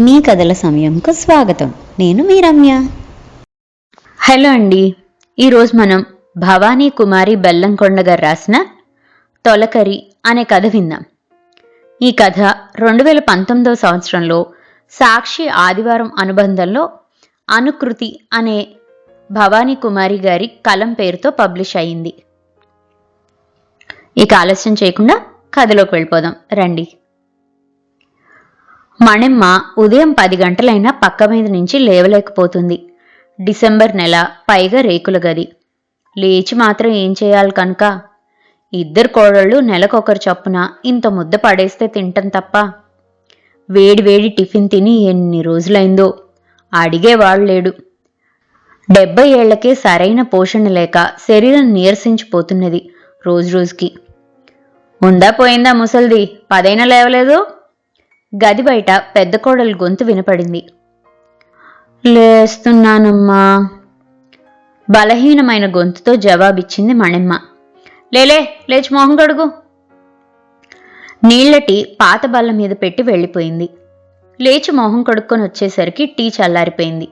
మీ కథల సమయంకు స్వాగతం. నేను మీ రమ్య హలో అండి. ఈరోజు మనం భవానీ కుమారి బెల్లంకొండ గారు రాసిన తొలకరి అనే కథ విందాం. ఈ కథ రెండు వేల పంతొమ్మిదవ సంవత్సరంలో సాక్షి ఆదివారం అనుబంధంలో అనుకృతి అనే భవానీ కుమారి గారి కలం పేరుతో పబ్లిష్ అయింది. ఇక ఆలస్యం చేయకుండా కథలోకి వెళ్ళిపోదాం. రండి. మణిమ్మ ఉదయం పది గంటలైనా పక్క మీద నుంచి లేవలేకపోతుంది. డిసెంబర్ నెల పైగా రేకుల గది. లేచి మాత్రం ఏం చేయాలి కనుక? ఇద్దరు కోడళ్ళు నెలకొకరు చొప్పున ఇంత ముద్ద పడేస్తే తింటం తప్ప? వేడివేడి టిఫిన్ తిని ఎన్ని రోజులైందో? అడిగేవాడు లేడు. డెబ్బై ఏళ్ళకే సరైన పోషణ లేక శరీరం నీరసించిపోతున్నది రోజు రోజుకి ఉందా పోయిందా ముసల్ది? పదైనా లేవలేదు? గది బయట పెద్ద కోడలు గొంతు వినపడింది. లేస్తున్నానమ్మా. బలహీనమైన గొంతుతో జవాబిచ్చింది మణెమ్మ. లేలే లేచి మొహం కడుగు. నీళ్ళటి పాత బల్ల మీద పెట్టి వెళ్ళిపోయింది. లేచి మొహం కడుక్కొని వచ్చేసరికి టీ చల్లారిపోయింది.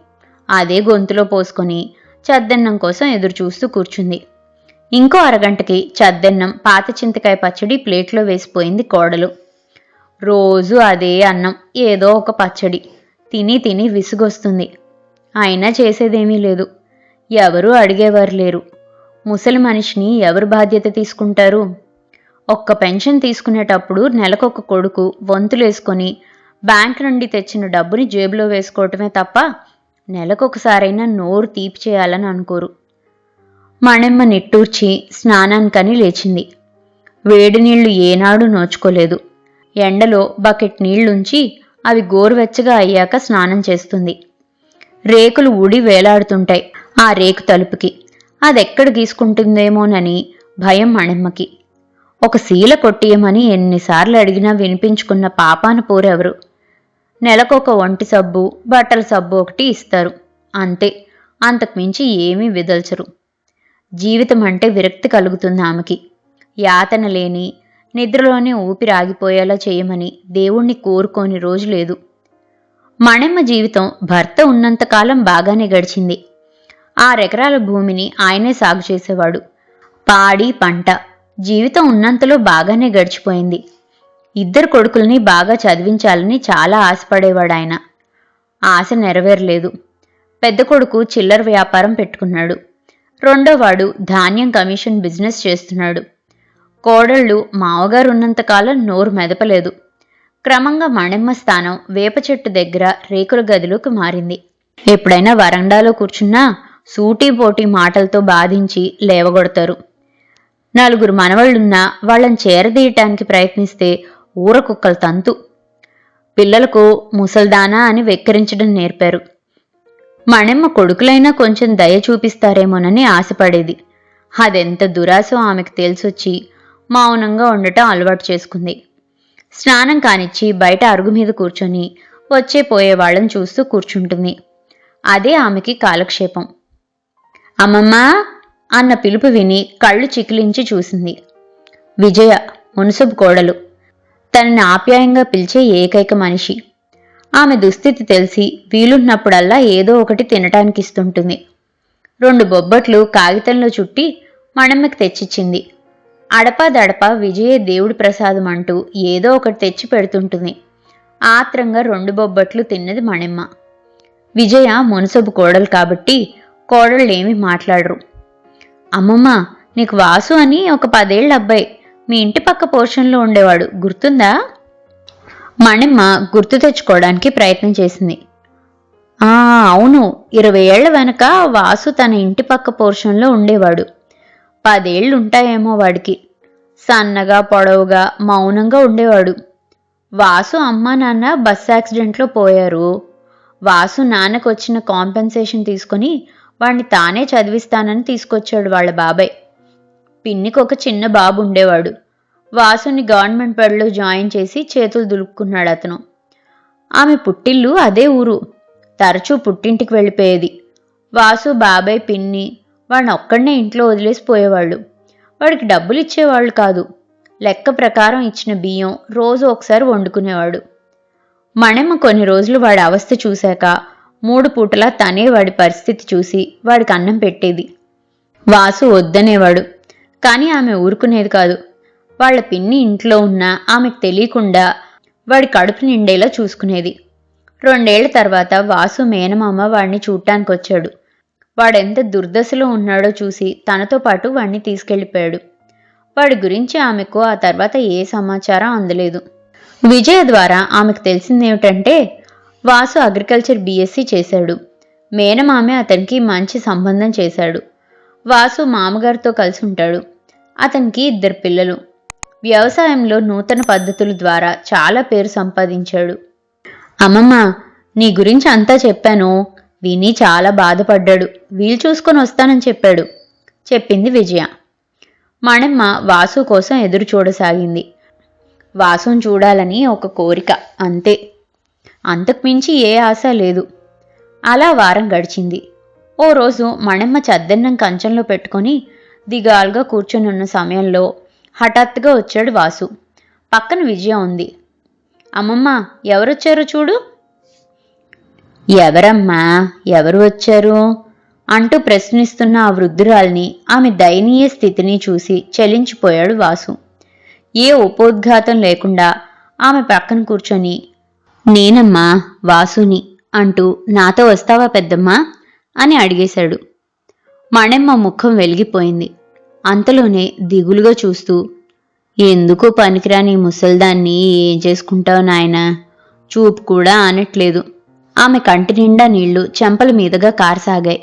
అదే గొంతులో పోసుకొని చద్దన్నం కోసం ఎదురు చూస్తూ కూర్చుంది. ఇంకో అరగంటకి చద్దన్నం పాత చింతకాయ పచ్చడి ప్లేట్లో వేసిపోయింది కోడలు. రోజు అదే అన్నం ఏదో ఒక పచ్చడి. తిని తిని విసుగొస్తుంది. అయినా చేసేదేమీ లేదు. ఎవరూ అడిగేవారు లేరు. ముసలి మనిషిని ఎవరు బాధ్యత తీసుకుంటారు? ఒక్క పెన్షన్ తీసుకునేటప్పుడు నెలకొక కొడుకు వంతులేసుకొని బ్యాంక్ నుండి తెచ్చిన డబ్బుని జేబులో వేసుకోవటమే తప్ప నెలకొకసారైనా నోరు తీపి చేయాలని అనుకోరు. మణెమ్మ నిట్టూర్చి స్నానానికని లేచింది. వేడి నీళ్ళు ఏనాడు నోచుకోలేదు. ఎండలో బకెట్ నీళ్ళుంచి అవి గోరువెచ్చగా అయ్యాక స్నానం చేస్తుంది. రేకులు ఊడి వేలాడుతుంటాయి ఆ రేకు తలుపుకి. అదెక్కడ గీసుకుంటుందేమోనని భయం మణెమ్మకి ఒక శీల కొట్టియమని ఎన్నిసార్లు అడిగినా వినిపించుకున్న పాపాన పోరెవరు? నెలకొక ఒంటి సబ్బు బట్టల సబ్బు ఒకటి ఇస్తారు. అంతే అంతకుమించి ఏమీ విదల్చరు. జీవితం అంటే విరక్తి కలుగుతుంది ఆమెకి. యాతన లేని నిద్రలోనే ఊపిరి ఆగిపోయేలా చేయమని దేవుణ్ణి కోరుకోని రోజు లేదు. మణెమ్మ జీవితం భర్త ఉన్నంతకాలం బాగానే గడిచింది. ఆరెకరాల భూమిని ఆయనే సాగు చేసేవాడు. పాడి పంట జీవితం ఉన్నంతలో బాగానే గడిచిపోయింది. ఇద్దరు కొడుకుల్ని బాగా చదివించాలని చాలా ఆశపడేవాడు ఆయన ఆశ నెరవేరలేదు. పెద్ద కొడుకు చిల్లర వ్యాపారం పెట్టుకున్నాడు. రెండోవాడు ధాన్యం కమిషన్ బిజినెస్ చేస్తున్నాడు. కోడళ్ళు మావగారు ఉన్నంతకాలం నోరు మెదపలేదు. క్రమంగా మణెమ్మ స్థానం వేప చెట్టు దగ్గర రేకుల గదిలోకి మారింది. ఎప్పుడైనా వరండాలో కూర్చున్నా సూటీ పోటీ మాటలతో బాధించి లేవగొడతారు. నలుగురు మనవళ్ళున్నా వాళ్ళని చేరదీయటానికి ప్రయత్నిస్తే ఊరకుక్కల తంతు. పిల్లలకు ముసల్దానా అని వెక్కిరించడం నేర్పారు. మణెమ్మ కొడుకులైనా కొంచెం దయ చూపిస్తారేమోనని ఆశపడేది. అదెంత దురాశో ఆమెకు తెలిసొచ్చి మౌనంగా ఉండటం అలవాటు చేసుకుంది. స్నానం కానిచ్చి బయట అరుగు మీద కూర్చొని వచ్చే పోయే వాళ్ళని చూస్తూ కూర్చుంటుంది. అదే ఆమెకి కాలక్షేపం. అమ్మమ్మా! అన్న పిలుపు విని కళ్ళు చికిలించి చూసింది. విజయ మునుసబు కోడలు. తనని ఆప్యాయంగా పిలిచే ఏకైక మనిషి. ఆమె దుస్థితి తెలిసి వీలున్నప్పుడల్లా ఏదో ఒకటి తినటానికి ఇస్తుంటుంది రెండు బొబ్బట్లు కాగితంలో చుట్టి మణమ్మకి తెచ్చిచ్చింది. అడపదడప విజయ దేవుడి ప్రసాదం అంటూ ఏదో ఒకటి తెచ్చి పెడుతుంటుంది. ఆత్రంగా రెండు బొబ్బట్లు తిన్నది మణిమ్మ. విజయ మునసబు కోడలు కాబట్టి కోడళ్ళేమి మాట్లాడరు. అమ్మమ్మ నీకు వాసు అని ఒక పదేళ్ళ అబ్బాయి. మీ ఇంటి పక్క పోర్షన్లో ఉండేవాడు గుర్తుందా? మణిమ్మ గుర్తు తెచ్చుకోవడానికి ప్రయత్నం చేసింది. ఆ అవును ఇరవై ఏళ్ళ వెనక వాసు తన ఇంటి పక్క పోర్షన్లో ఉండేవాడు. పదేళ్ళు ఉంటాయేమో వాడికి. సన్నగా పొడవుగా మౌనంగా ఉండేవాడు. వాసు అమ్మా నాన్న బస్ యాక్సిడెంట్లో పోయారు. వాసు నాన్నకు వచ్చిన కాంపెన్సేషన్ తీసుకొని వాణ్ణి తానే చదివిస్తానని తీసుకొచ్చాడు వాళ్ళ బాబాయ్. పిన్నికి ఒక చిన్న బాబు ఉండేవాడు వాసుని గవర్నమెంట్ బడిలో జాయిన్ చేసి చేతులు దులుపుకున్నాడు అతను ఆమె పుట్టిల్లు అదే ఊరు. తరచూ పుట్టింటికి వెళ్ళిపోయేది. వాసు బాబాయ్ పిన్ని వాడిని ఒక్కడనే ఇంట్లో వదిలేసిపోయేవాళ్ళు వాడికి డబ్బులు ఇచ్చేవాళ్ళు కాదు. లెక్క ప్రకారం ఇచ్చిన బియ్యం రోజు ఒకసారి వండుకునేవాడు. మణెమ్మ కొన్ని రోజులు వాడి అవస్థ చూశాక మూడు పూటలా తనే వాడి పరిస్థితి చూసి వాడికి అన్నం పెట్టేది. వాసు వద్దనేవాడు. కానీ ఆమె ఊరుకునేది కాదు. వాళ్ళ పిన్ని ఇంట్లో ఉన్నా ఆమెకు తెలియకుండా వాడి కడుపు నిండేలా చూసుకునేది. రెండేళ్ళ తర్వాత వాసు మేనమామ వాడిని చూడటానికి వచ్చాడు వాడెంత దుర్దశలో ఉన్నాడో చూసి తనతో పాటు వాడిని తీసుకెళ్ళిపోయాడు. వాడి గురించి ఆమెకు ఆ తర్వాత ఏ సమాచారం అందలేదు. విజయ ద్వారా ఆమెకు తెలిసిందేమిటంటే వాసు అగ్రికల్చర్ బీఎస్సీ చేశాడు. మేనమామే అతనికి మంచి సంబంధం చేశాడు. వాసు మామగారితో కలిసి ఉంటాడు. అతనికి ఇద్దరు పిల్లలు. వ్యవసాయంలో నూతన పద్ధతుల ద్వారా చాలా పేరు సంపాదించాడు. అమ్మమ్మ నీ గురించి అంతా చెప్పాను. విని చాలా బాధపడ్డాడు. వీలు చూసుకొని వస్తానని చెప్పాడు. చెప్పింది విజయ. మణమ్మ వాసు కోసం ఎదురు చూడసాగింది. వాసును చూడాలని ఒక కోరిక. అంతే. అంతకు మించి ఏ ఆశ లేదు. అలా వారం గడిచింది. ఓ రోజు మణమ్మ చద్దన్నం కంచంలో పెట్టుకొని దిగాలుగా కూర్చొనున్న సమయంలో హఠాత్తుగా వచ్చాడు వాసు. పక్కన విజయ ఉంది. అమ్మమ్మ ఎవరొచ్చారో చూడు. ఎవరమ్మా? ఎవరు వచ్చారు? అంటూ ప్రశ్నిస్తున్న ఆ వృద్ధురాల్ని ఆమె దయనీయ స్థితిని చూసి చలించిపోయాడు వాసు. ఏ ఉపోద్ఘాతం లేకుండా ఆమె పక్కన కూర్చొని నేనమ్మా వాసుని అంటూ నాతో వస్తావా పెద్దమ్మా? అని అడిగేశాడు. మణెమ్మ ముఖం వెలిగిపోయింది. అంతలోనే దిగులుగా చూస్తూ ఎందుకు పనికిరాని ముసల్దాన్ని? ఏం చేసుకుంటావు నాయనా? చూపు కూడా అనట్లేదు ఆమె కంటి నిండా నీళ్ళు చెంపల మీదుగా కారసాగాయి.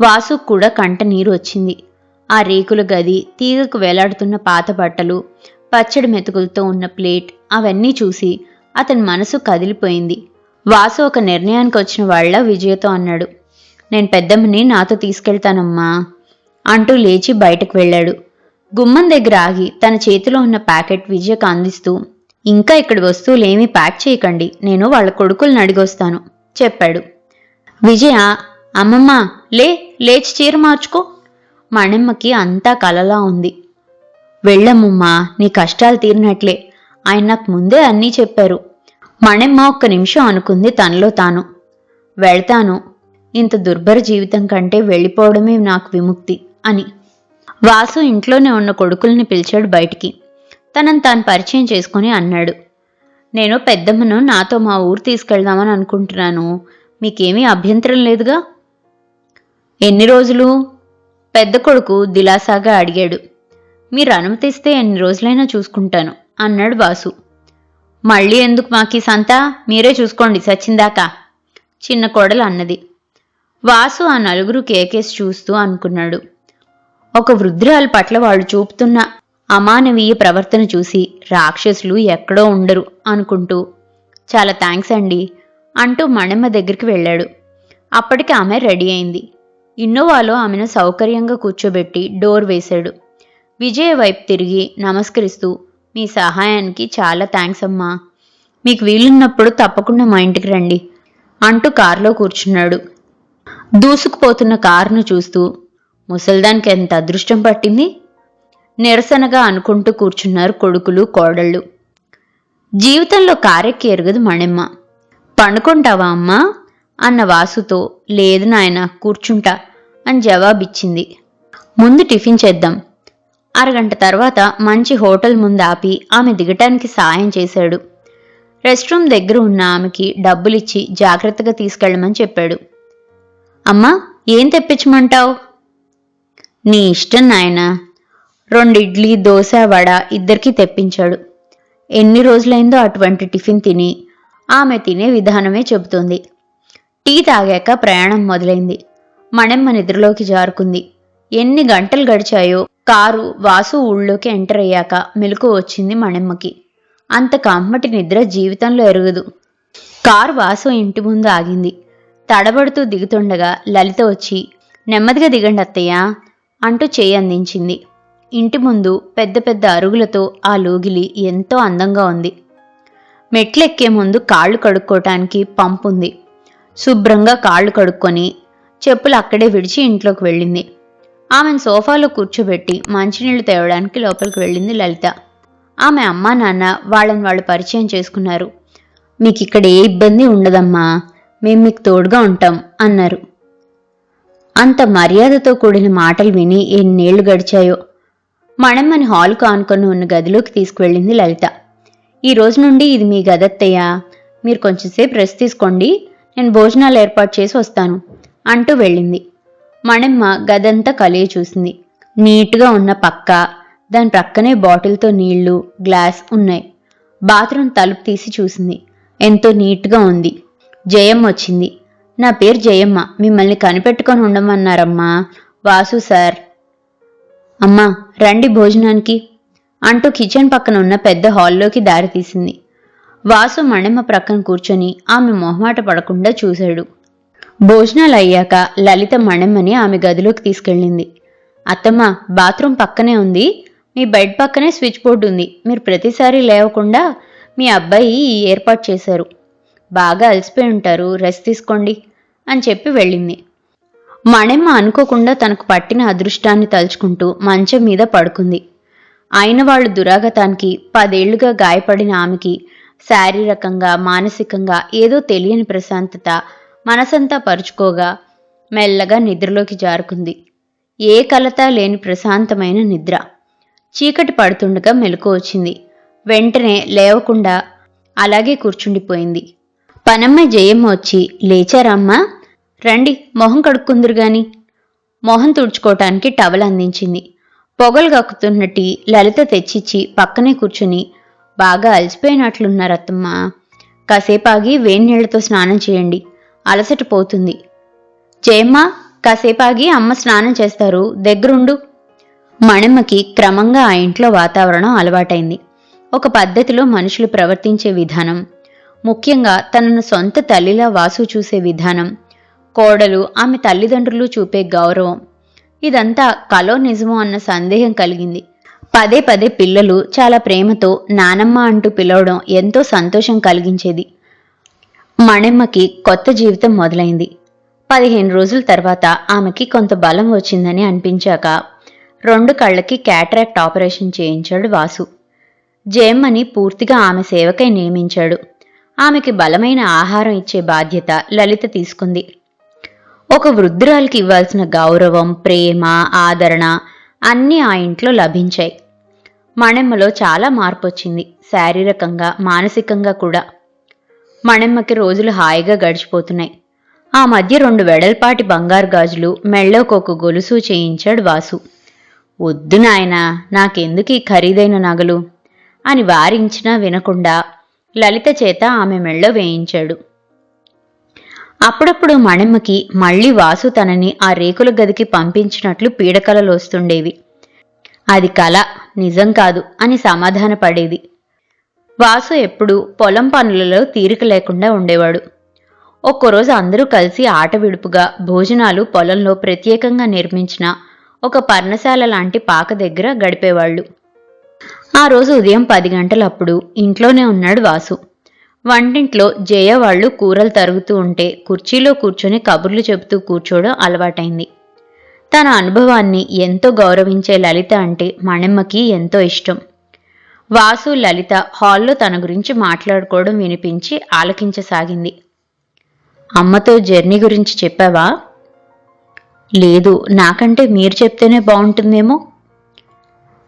వాసుకు కూడా కంట నీరు వచ్చింది. ఆ రేకుల గది తీగకు వేలాడుతున్న పాత బట్టలు పచ్చడి మెతుకులతో ఉన్న ప్లేట్ అవన్నీ చూసి అతని మనసు కదిలిపోయింది. వాసు ఒక నిర్ణయానికి వచ్చిన వాళ్ళ విజయతో అన్నాడు నేను పెద్దమ్మని నాతో తీసుకెళ్తానమ్మా అంటూ లేచి బయటకు వెళ్ళాడు. గుమ్మం దగ్గర ఆగి తన చేతిలో ఉన్న ప్యాకెట్ విజయకు అందిస్తూ ఇంకా ఇక్కడి వస్తువులు ఏమీ ప్యాక్ చేయకండి. నేను వాళ్ళ కొడుకుల్ని అడిగొస్తాను చెప్పాడు. విజయ అమ్మమ్మ లే లేచి చీర మార్చుకో. మణెమ్మకి అంతా కలలా ఉంది. వెళ్ళమ్మమ్మా నీ కష్టాలు తీరినట్లే. ఆయన నాకు ముందే అన్నీ చెప్పారు. మణెమ్మ ఒక్క నిమిషం అనుకుంది తనలో తాను. వెళ్తాను. ఇంత దుర్భర జీవితం కంటే వెళ్ళిపోవడమే నాకు విముక్తి అని. వాసు ఇంట్లోనే ఉన్న కొడుకుల్ని పిలిచాడు బయటికి. తనని తాను పరిచయం చేసుకుని అన్నాడు. నేను పెద్దమ్మను నాతో మా ఊరు తీసుకెళ్దామని అనుకుంటున్నాను. మీకేమీ అభ్యంతరం లేదుగా? ఎన్ని రోజులు? పెద్ద కొడుకు దిలాసాగా అడిగాడు. మీరు అనుమతిస్తే ఎన్ని రోజులైనా చూసుకుంటాను అన్నాడు వాసు మళ్ళీ ఎందుకు మాకీ సంత? మీరే చూసుకోండి సచ్చిందాకా చిన్న కోడలు అన్నది. వాసు ఆ నలుగురు కేకేసి చూస్తూ అనుకున్నాడు. ఒక వృద్ధురాలు పట్ల వాళ్ళు చూపుతున్న అమానవీయ ప్రవర్తన చూసి రాక్షసులు ఎక్కడో ఉండరు అనుకుంటూ చాలా థ్యాంక్స్ అండి అంటూ మణమ్మ దగ్గరికి వెళ్ళాడు. అప్పటికి ఆమె రెడీ అయింది. ఇన్నోవాలో ఆమెను సౌకర్యంగా కూర్చోబెట్టి డోర్ వేశాడు. విజయ వైపు తిరిగి నమస్కరిస్తూ మీ సహాయానికి చాలా థ్యాంక్స్ అమ్మా. మీకు వీలున్నప్పుడు తప్పకుండా మా ఇంటికి రండి అంటూ కారులో కూర్చున్నాడు. దూసుకుపోతున్న కారును చూస్తూ ముసల్దానికి ఎంత అదృష్టం పట్టింది? నిరసనగా అనుకుంటూ కూర్చున్నారు కొడుకులు కోడళ్ళు. జీవితంలో కారెక్కి ఎరగదు మణిమ్మ. పండుకుంటావా అమ్మా అన్న వాసుతో లేదు నాయన కూర్చుంటా అని జవాబిచ్చింది. ముందు టిఫిన్ చేద్దాం అరగంట తర్వాత మంచి హోటల్ ముందు ఆపి ఆమె దిగటానికి సాయం చేశాడు. రెస్ట్ రూమ్ దగ్గర ఉన్న ఆమెకి డబ్బులిచ్చి జాగ్రత్తగా తీసుకెళ్ళమని చెప్పాడు. అమ్మా ఏం తెప్పించమంటావు నీ ఇష్టం నాయనా. రెండు ఇడ్లీ దోశ వడ ఇద్దరికీ తెప్పించాడు. ఎన్ని రోజులైందో అటువంటి టిఫిన్ తిని ఆమె తినే విధానమే చెబుతోంది. టీ తాగాక ప్రయాణం మొదలైంది. మణెమ్మ నిద్రలోకి జారుకుంది. ఎన్ని గంటలు గడిచాయో కారు వాసు ఊళ్ళోకి ఎంటర్ అయ్యాక మెలకు వచ్చింది మణెమ్మకి. అంత కమ్మటి నిద్ర జీవితంలో ఎరగదు. కారు వాసు ఇంటి ముందు ఆగింది. తడబడుతూ దిగుతుండగా లలిత వచ్చి నెమ్మదిగా దిగండి అత్తయ్య అంటూ చేయి అందించింది. ఇంటి ముందు పెద్ద పెద్ద అరుగులతో ఆ లోగిలి ఎంతో అందంగా ఉంది. మెట్లెక్కే ముందు కాళ్ళు కడుక్కోవటానికి పంపుంది శుభ్రంగా కాళ్ళు కడుక్కొని చెప్పులు అక్కడే విడిచి ఇంట్లోకి వెళ్ళింది. ఆమెను సోఫాలో కూర్చోబెట్టి మంచినీళ్ళు తేవడానికి లోపలికి వెళ్ళింది లలిత. ఆమె అమ్మా నాన్న వాళ్ళని వాళ్ళు పరిచయం చేసుకున్నారు. మీకు ఇక్కడ ఏ ఇబ్బంది ఉండదమ్మా మేము మీకు తోడుగా ఉంటాం అన్నారు. అంత మర్యాదతో కూడిన మాటలు విని ఎన్నేళ్ళు గడిచాయో మణమ్మని హాల్కు ఆనుకొని ఉన్న గదిలోకి తీసుకువెళ్ళింది లలిత. ఈ రోజు నుండి ఇది మీ గదత్తయ్య మీరు కొంచెంసేపు రెస్ట్ తీసుకోండి. నేను భోజనాలు ఏర్పాటు చేసి వస్తాను అంటూ వెళ్ళింది. మణమ్మ గదంతా కలియ చూసింది. నీట్గా ఉన్న పక్క దాని ప్రక్కనే బాటిల్తో నీళ్ళు గ్లాస్ ఉన్నాయి. బాత్రూమ్ తలుపు తీసి చూసింది. ఎంతో నీట్గా ఉంది. జయమ్మ వచ్చింది. నా పేరు జయమ్మ. మిమ్మల్ని కనిపెట్టుకొని ఉండమన్నారమ్మా. వాసు సార్. అమ్మా రండి భోజనానికి అంటూ కిచెన్ పక్కన ఉన్న పెద్ద హాల్లోకి దారి తీసింది వాసు మణిమ ప్రక్కన కూర్చొని ఆమె మొహమాట పడకుండా చూశాడు. భోజనాలు అయ్యాక లలిత మణిమ్మని ఆమె గదిలోకి తీసుకెళ్ళింది. అత్తమ్మ బాత్రూమ్ పక్కనే ఉంది. మీ బెడ్ పక్కనే స్విచ్ బోర్డు ఉంది. మీరు ప్రతిసారి లేవకుండా మీ అబ్బాయి ఈ ఏర్పాటు చేశారు. బాగా అలసిపోయి ఉంటారు. రెస్ట్ తీసుకోండి అని చెప్పి వెళ్ళింది. మణెమ్మ అనుకోకుండా తనకు పట్టిన అదృష్టాన్ని తలుచుకుంటూ మంచం మీద పడుకుంది. అయిన వాళ్ళు దురాగతానికి పదేళ్ళుగా గాయపడిన ఆమెకి శారీరకంగా మానసికంగా ఏదో తెలియని ప్రశాంతత మనసంతా పరుచుకోగా మెల్లగా నిద్రలోకి జారుకుంది. ఏ కలత లేని ప్రశాంతమైన నిద్ర. చీకటి పడుతుండగా మెలకు వచ్చింది. వెంటనే లేవకుండా అలాగే కూర్చుండిపోయింది. పనమ్మ జయమ్మ వచ్చి లేచారమ్మా రండి మొహం కడుక్కుందురు గాని. మొహం తుడుచుకోవటానికి టవల్ అందించింది. పొగలు కక్కుతున్నట్టి లలిత తెచ్చిచ్చి పక్కనే కూర్చుని బాగా అలసిపోయినట్లున్న అత్తమ్మ కాసేపాగి వేడి స్నానం చేయండి. అలసట పోతుంది. జయమ్మ కాసేపాగి అమ్మ స్నానం చేస్తారు. దగ్గరుండు. మణిమ్మకి క్రమంగా ఆ ఇంట్లో వాతావరణం అలవాటైంది. ఒక పద్ధతిలో మనుషులు ప్రవర్తించే విధానం ముఖ్యంగా తనను సొంత తల్లిలా వాసు చూసే విధానం కోడలు ఆమె తల్లిదండ్రులు చూపే గౌరవం. ఇదంతా కలో నిజమో అన్న సందేహం కలిగింది. పదే పదే పిల్లలు చాలా ప్రేమతో నానమ్మ అంటూ పిలవడం ఎంతో సంతోషం కలిగించేది. మణెమ్మకి కొత్త జీవితం మొదలైంది. పదిహేను రోజుల తర్వాత ఆమెకి కొంత బలం వచ్చిందని అనిపించాక రెండు కళ్ళకి క్యాటరాక్ట్ ఆపరేషన్ చేయించాడు వాసు. జయమ్మని పూర్తిగా ఆమె సేవకై నియమించాడు. ఆమెకి బలమైన ఆహారం ఇచ్చే బాధ్యత లలిత తీసుకుంది. ఒక వృద్ధురాలికి ఇవ్వాల్సిన గౌరవం ప్రేమ ఆదరణ అన్నీ ఆ ఇంట్లో లభించాయి. మణెమ్మలో చాలా మార్పు వచ్చింది శారీరకంగా మానసికంగా కూడా. మణెమ్మకి రోజులు హాయిగా గడిచిపోతున్నాయి. ఆ మధ్య రెండు వెడల్పాటి బంగారు గాజులు మెళ్ళకొక గొలుసు చేయించాడు వాసు. వద్దు నాయనా నాకెందుకు ఈ ఖరీదైన నగలు? అని వారించినా వినకుండా లలిత చేత ఆమె మెళ్ళ వేయించాడు. అప్పుడప్పుడు మణిమ్మకి మళ్ళీ వాసు తనని ఆ రేకుల గదికి పంపించినట్లు పీడకలలు వస్తుండేవి. అది కల నిజం కాదు అని సమాధానపడేది. వాసు ఎప్పుడూ పొలం పనులలో తీరిక లేకుండా ఉండేవాడు. ఒక్కరోజు అందరూ కలిసి ఆట విడుపుగా భోజనాలు పొలంలో ప్రత్యేకంగా నిర్మించిన ఒక పర్ణశాల లాంటి పాక దగ్గర గడిపేవాళ్ళు. ఆ రోజు ఉదయం పది గంటలప్పుడు ఇంట్లోనే ఉన్నాడు వాసు. వంటింట్లో జయ వాళ్ళు కూరలు తరుగుతూ ఉంటే కుర్చీలో కూర్చొని కబుర్లు చెబుతూ కూర్చోవడం అలవాటైంది. తన అనుభవాన్ని ఎంతో గౌరవించే లలిత అంటే మణిమ్మకి ఎంతో ఇష్టం. వాసు లలిత హాల్లో తన గురించి మాట్లాడుకోవడం వినిపించి ఆలకించసాగింది. అమ్మతో జర్నీ గురించి చెప్పావా? లేదు నాకంటే మీరు చెప్తేనే బాగుంటుందేమో?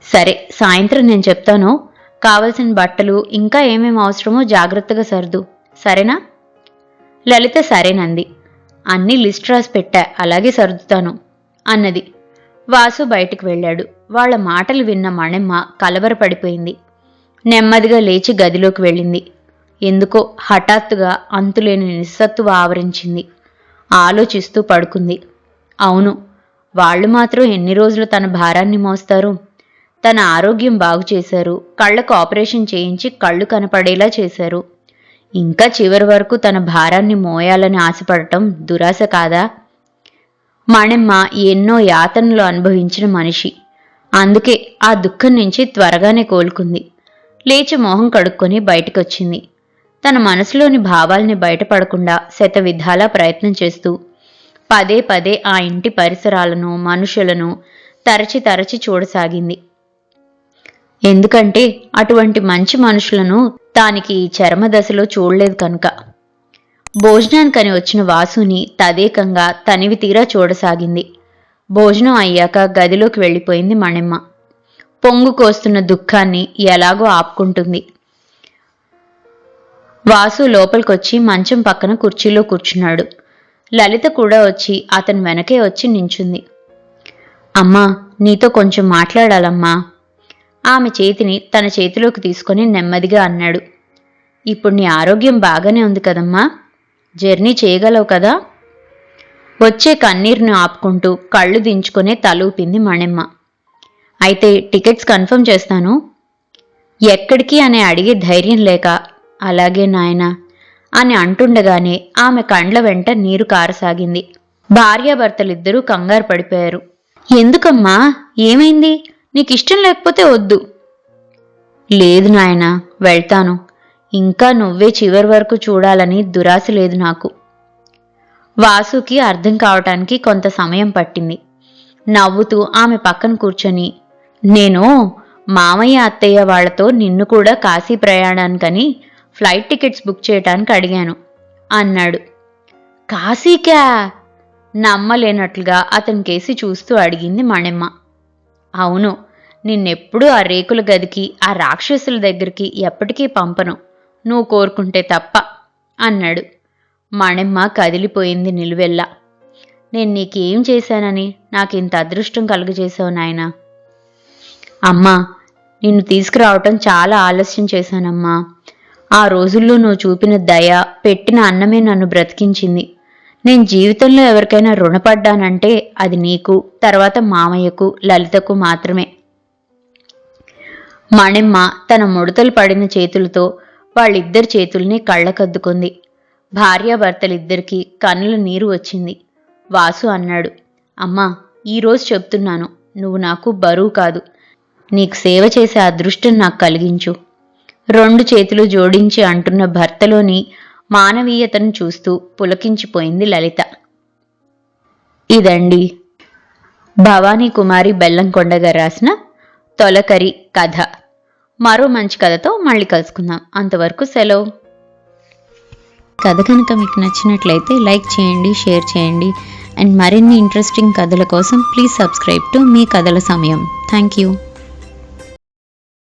సరే సాయంత్రం నేను చెప్తాను. కావలసిన బట్టలు ఇంకా ఏమేమి అవసరమో జాగ్రత్తగా సర్దు. సరేనా? లలిత సరేనంది. అన్నీ లిస్ట్ రాసి పెట్టా అలాగే సర్దుతాను అన్నది. వాసు బయటికి వెళ్ళాడు. వాళ్ళ మాటలు విన్న మణెమ్మ కలవరపడిపోయింది. నెమ్మదిగా లేచి గదిలోకి వెళ్ళింది. ఎందుకో హఠాత్తుగా అంతులేని నిస్సత్తువ ఆవరించింది. ఆలోచిస్తూ పడుకుంది. అవును వాళ్ళు మాత్రం ఎన్ని రోజులు తన భారాన్ని మోస్తారు? తన ఆరోగ్యం బాగు చేశారు. కళ్ళకు ఆపరేషన్ చేయించి కళ్ళు కనపడేలా చేశారు. ఇంకా చివరి వరకు తన భారాన్ని మోయాలని ఆశపడటం దురాశ కాదా? మణెమ్మ ఎన్నో యాతనలు అనుభవించిన మనిషి. అందుకే ఆ దుఃఖం నుంచి త్వరగానే కోలుకుంది. లేచి మొహం కడుక్కొని బయటకొచ్చింది. తన మనసులోని భావాల్ని బయటపడకుండా శత విధాలా ప్రయత్నం చేస్తూ పదే పదే ఆ ఇంటి పరిసరాలను మనుషులను తరచి తరచి చూడసాగింది. ఎందుకంటే అటువంటి మంచి మనుషులను దానికి చర్మ దశలో చూడలేదు కనుక. భోజనానికని వచ్చిన వాసుని తదేకంగా తనివి తీరా చూడసాగింది. భోజనం అయ్యాక గదిలోకి వెళ్ళిపోయింది మణెమ్మ. పొంగు కోస్తున్న దుఃఖాన్ని ఎలాగో ఆపుకుంటుంది. వాసు లోపలికొచ్చి మంచం పక్కన కుర్చీలో కూర్చున్నాడు. లలిత కూడా వచ్చి అతని వెనకే వచ్చి నించుంది. అమ్మా నీతో కొంచెం మాట్లాడాలమ్మా. ఆమె చేతిని తన చేతిలోకి తీసుకొని నెమ్మదిగా అన్నాడు. ఇప్పుడు నీ ఆరోగ్యం బాగానే ఉంది కదమ్మా. జర్నీ చేయగలవు కదా. వచ్చే కన్నీరును ఆపుకుంటూ కళ్ళు దించుకునే తలూపింది మణెమ్మ. అయితే టికెట్స్ కన్ఫర్మ్ చేస్తాను. ఎక్కడికి? అని అడిగే ధైర్యం లేక అలాగే నాయనా అని అంటుండగానే ఆమె కండ్ల వెంట నీరు కారసాగింది. భార్యాభర్తలిద్దరూ కంగారు పడిపోయారు. ఎందుకమ్మా? ఏమైంది? నీకు ఇష్టం లేకపోతే వద్దు. లేదు నాయనా వెళ్తాను. ఇంకా నువ్వే చివరి వరకు చూడాలని దురాశ లేదు నాకు. వాసుకి అర్థం కావటానికి కొంత సమయం పట్టింది. నవ్వుతూ ఆమె పక్కన కూర్చొని నేను మామయ్య అత్తయ్య వాళ్ళతో నిన్ను కూడా కాశీ ప్రయాణానికని ఫ్లైట్ టికెట్స్ బుక్ చేయటానికి అడిగాను అన్నాడు. కాశీకా? నమ్మలేనట్లుగా అతని కేసి చూస్తూ అడిగింది మణెమ్మ. అవును నిన్నెప్పుడూ ఆ రేకుల గదికి ఆ రాక్షసుల దగ్గరికి ఎప్పటికీ పంపను. నువ్వు కోరుకుంటే తప్ప అన్నాడు. మణెమ్మ కదిలిపోయింది నిలువెల్లా. నేను నీకేం చేశానని నాకింత అదృష్టం కలుగజేశావు నాయనా. అమ్మా నిన్ను తీసుకురావటం చాలా ఆలస్యం చేశానమ్మా. ఆ రోజుల్లో నువ్వు చూపిన దయ పెట్టిన అన్నమే నన్ను బ్రతికించింది. నేను జీవితంలో ఎవరికైనా రుణపడ్డానంటే అది నీకు తర్వాత మామయ్యకు లలితకు మాత్రమే. మణెమ్మ తన ముడతలు పడిన చేతులతో వాళ్ళిద్దరి చేతుల్ని కళ్ళకద్దుకుంది. భార్యాభర్తలిద్దరికీ కన్నుల నీరు వచ్చింది. వాసు అన్నాడు అమ్మా ఈరోజు చెప్తున్నాను నువ్వు నాకు బరువు కాదు. నీకు సేవ చేసే అదృష్టం నాకు కలిగించు. రెండు చేతులు జోడించి అంటున్న భర్తలోని మానవీయతను చూస్తూ పులకించిపోయింది లలిత. ఇదండి. భవానీ కుమారి బెల్లంకొండ గారు రాసిన తొలకరి కథ. మరో మంచి కథతో మళ్ళీ కలుసుకుందాం. అంతవరకు సెలవు. కథ కనుక మీకు నచ్చినట్లయితే లైక్ చేయండి షేర్ చేయండి. అండ్ మరిన్ని ఇంట్రెస్టింగ్ కథల కోసం ప్లీజ్ సబ్స్క్రైబ్ టు మీ కథల సమయం. Thank you